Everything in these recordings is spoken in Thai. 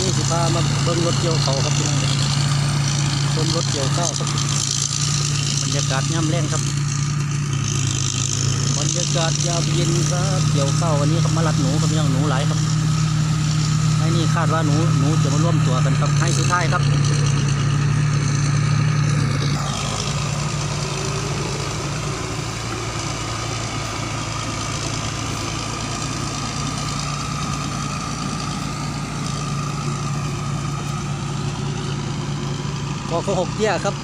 นี่สิพามาเบิ้งรถเกี่ยวเขาครับพี่น้องชมรถเกี่ยวข้าวครับบรรยากาศย่ำแรงครับ บรรยากาศยามเย็นครับเกี่ยวข้าววันนี้ครับมาลัดหนูครับพี่น้องหนูหลายครับไอ้นี่คาดว่าหนูหนูจะมาร่วมตัวกันครับให้สุดท้ายครับ กอขหกเตี้ยครับ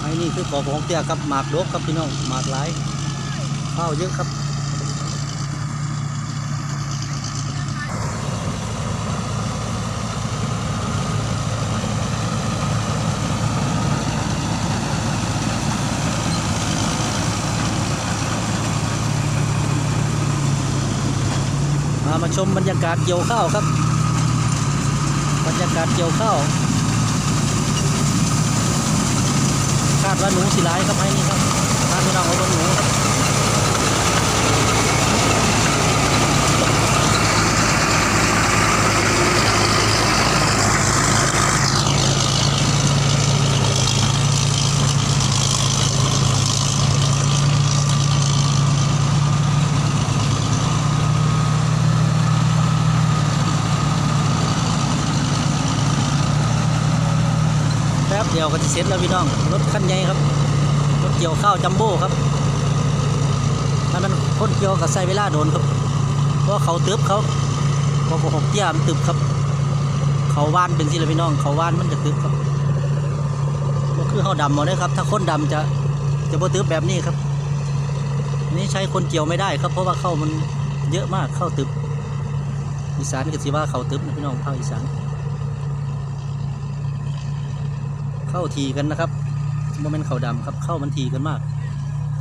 ไอ้นี่คือกอขหกเตี้ยครับหมากดกครับพี่น้องหมากหลายข้าวเยอะครับมาชมบรรยากาศเกี่ยวข้าวครับ บรรยากาศเกี่ยวข้าวาดว่าหนูสิร้ายครับไอ้นี่ครับคาดว่าเราเอาบนหนูครับแป๊บ เดียวก็จะเสร็จแล้วพี่น้องรถคันใหญ่ครับรถเกี่ยวข้าวจัมโบ้ครับถ้ามันคนเกี่ยวกับใส่เวลาโดนครับเพราะเขาตึบเขาพอหกเตี้ยมันตึบครับ เขาว่านเป็นสิละพี่น้อง เขาว่านมันจะตึบครับก็คือเขาดำหมดเลยครับ ถ้าคนดำจะจะบ่ตึบแบบนี้ครับนนี่ใช้คนเกี่ยวไม่ได้ครับ เพราะว่าเข้ามันเยอะมากเข้าตึบอีสานก็สิว่าเขาตึบนะพี่น้องภาคอีสาน เข้าทีกันนะครับโมเมนต์เขาดำครับ เข้ามันทีกันมาก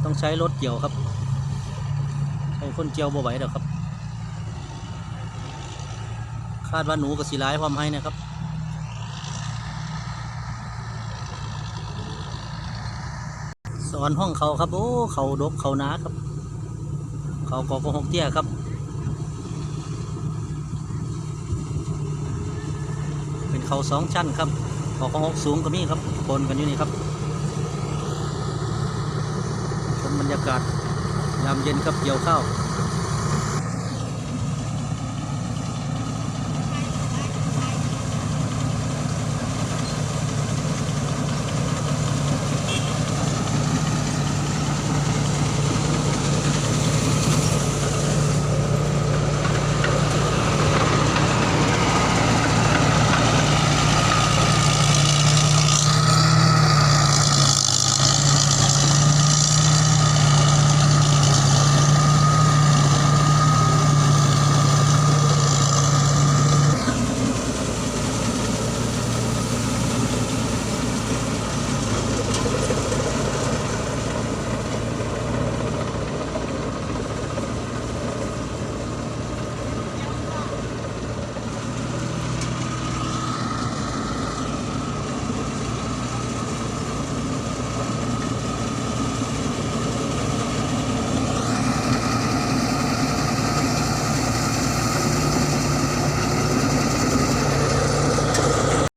ต้องใช้รถเกี่ยวครับ ใช้คนเกี่ยวบ่ไหวแล้วครับ คาดว่าหนูกับสีร้ายพร้อมให้นะครับสอนห้องเขาครับ โอ้เขาดกเขาหนาครับ เขากอกหกเตี้ยครับ เป็นเขาสองชั้นครับ ขอของหกสูงก็มีครับปนกันอยู่นี่ครับชมบรรยากาศยามเย็นครับเกี่ยวข้าว